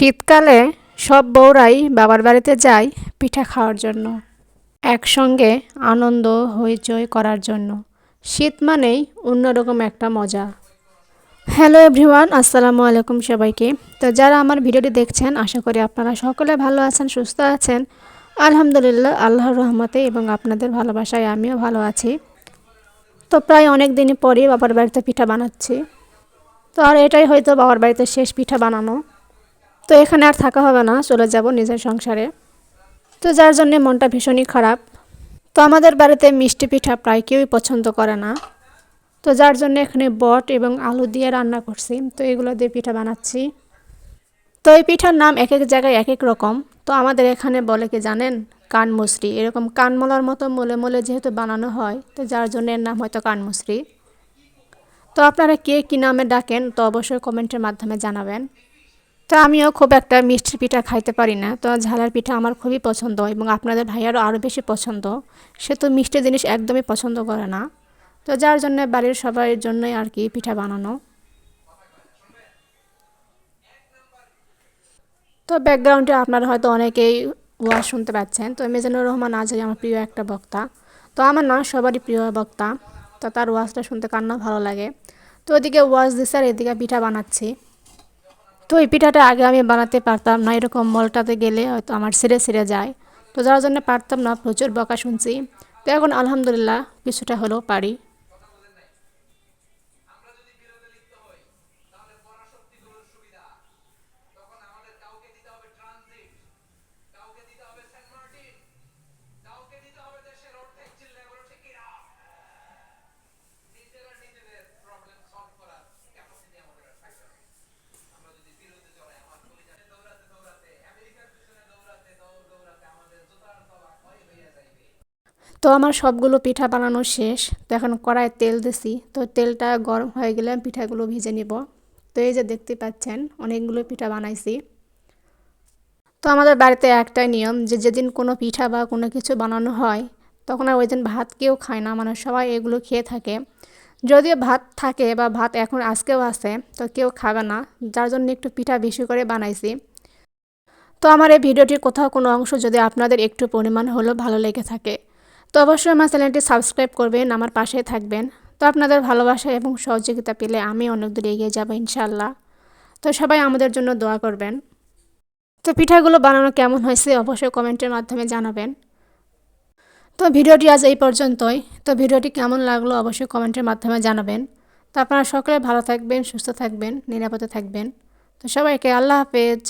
শীতকালে সব বউরাই বাবার বাড়িতে যায় পিঠা খাওয়ার জন্য। একসঙ্গে আনন্দ, হইচই করার জন্য। শীত মানেই অন্যরকম একটা মজা। হ্যালো এভরিওয়ান, আসসালামু আলাইকুম সবাইকে। তো যারা আমার ভিডিওটি দেখছেন, আশা করি আপনারা সকলে ভালো আছেন, সুস্থ আছেন। আলহামদুলিল্লাহ, আল্লাহর রহমতে এবং আপনাদের ভালোবাসায় আমিও ভালো আছি। তো প্রায় অনেক দিন পরই বাবার বাড়িতে পিঠা বানাচ্ছি। তো আর এটাই হয়তো বাবার বাড়িতে শেষ পিঠা বানানো। তো এখানে আর থাকা হবে না, চলে যাব নিজের সংসারে। তো যার জন্য মনটা ভীষণই খারাপ। তো আমাদের বাড়িতে মিষ্টি পিঠা প্রায় কেউই পছন্দ করে না। তো যার জন্য এখানে বট এবং আলু দিয়ে রান্না করছি, তো এগুলো দিয়ে পিঠা বানাচ্ছি। তো এই পিঠার নাম এক এক জায়গায় এক এক রকম। তো আমাদের এখানে বলে কি জানেন? কানমুসরি এরকম কানমলার মতো মলে মলে যেহেতু বানানো হয়, তো যার জন্য এর নাম হয়তো কানমুসরি তো আপনারা কে কী নামে ডাকেন, তো অবশ্যই কমেন্টের মাধ্যমে জানাবেন। তো আমিও খুব একটা মিষ্টি পিঠা খাইতে পারি না। তো ঝালার পিঠা আমার খুবই পছন্দ এবং আপনাদের ভাইয়ারও আরও বেশি পছন্দ। সে তো মিষ্টি জিনিস একদমই পছন্দ করে না। তো যার জন্য বাড়ির সবার জন্যই আর কি পিঠা বানানো। তো ব্যাকগ্রাউন্ডে আপনারা হয়তো অনেকেই ওয়াজ শুনতে পাচ্ছেন। তো মেজানুর রহমান আজহারি আমার প্রিয় একটা বক্তা। তো আমার না সবারই প্রিয় বক্তা। তো তার ওয়াজটা শুনতে কার না ভালো লাগে। তো ওদিকে ওয়াজ দিচ্ছে আর এদিকে পিঠা বানাচ্ছি। তো এই পিঠাটা আগে আমি বানাতে পারতাম না, এরকম মলটাতে গেলে হয়তো আমার সিরে সিরে যায়। তো যার জন্য পারতাম না, প্রচুর বকা শুনছি। তো এখন আলহামদুলিল্লাহ কিছুটা হলেও পারি। তো আমার সবগুলো পিঠা বানানো শেষ। তো এখন কড়ায় তেল দিছি। তো তেলটা গরম হয়ে গেলে আমি পিঠাগুলো ভেজে নিব। তো এই যে দেখতে পাচ্ছেন, অনেকগুলো পিঠা বানাইছি। তো আমাদের বাড়িতে একটাই নিয়ম যে যেদিন কোনো পিঠা বা কোনো কিছু বানানো হয়, তখন আর ওই দিন ভাত কেউ খায় না। মানে সবাই এগুলো খেয়ে থাকে। যদিও ভাত থাকে বা ভাত এখন আজকেও আছে, তো কেউ খাবে না। যার জন্য একটু পিঠা বেশি করে বানাইছি। তো আমার এই ভিডিওটির কোথাও কোনো অংশ যদি আপনাদের একটু পরিমাণ হলেও ভালো লেগে থাকে তো অবশ্যই আমার চ্যানেলটি সাবস্ক্রাইব করবেন, আমার পাশে থাকবেন। তো আপনাদের ভালোবাসা এবং সহযোগিতা পেলে আমি অনেক দূর এগিয়ে যাব ইনশাল্লাহ তো সবাই আমাদের জন্য দোয়া করবেন। তো পিঠাগুলো বানানো কেমন হয়েছে অবশ্যই কমেন্টের মাধ্যমে জানাবেন। তো ভিডিওটি আজ এই পর্যন্তই। তো ভিডিওটি কেমন লাগল অবশ্যই কমেন্টের মাধ্যমে জানাবেন। তো আপনারা সকলে ভালো থাকবেন, সুস্থ থাকবেন, নিরাপদে থাকবেন। তো সবাইকে আল্লাহ হাফেজ।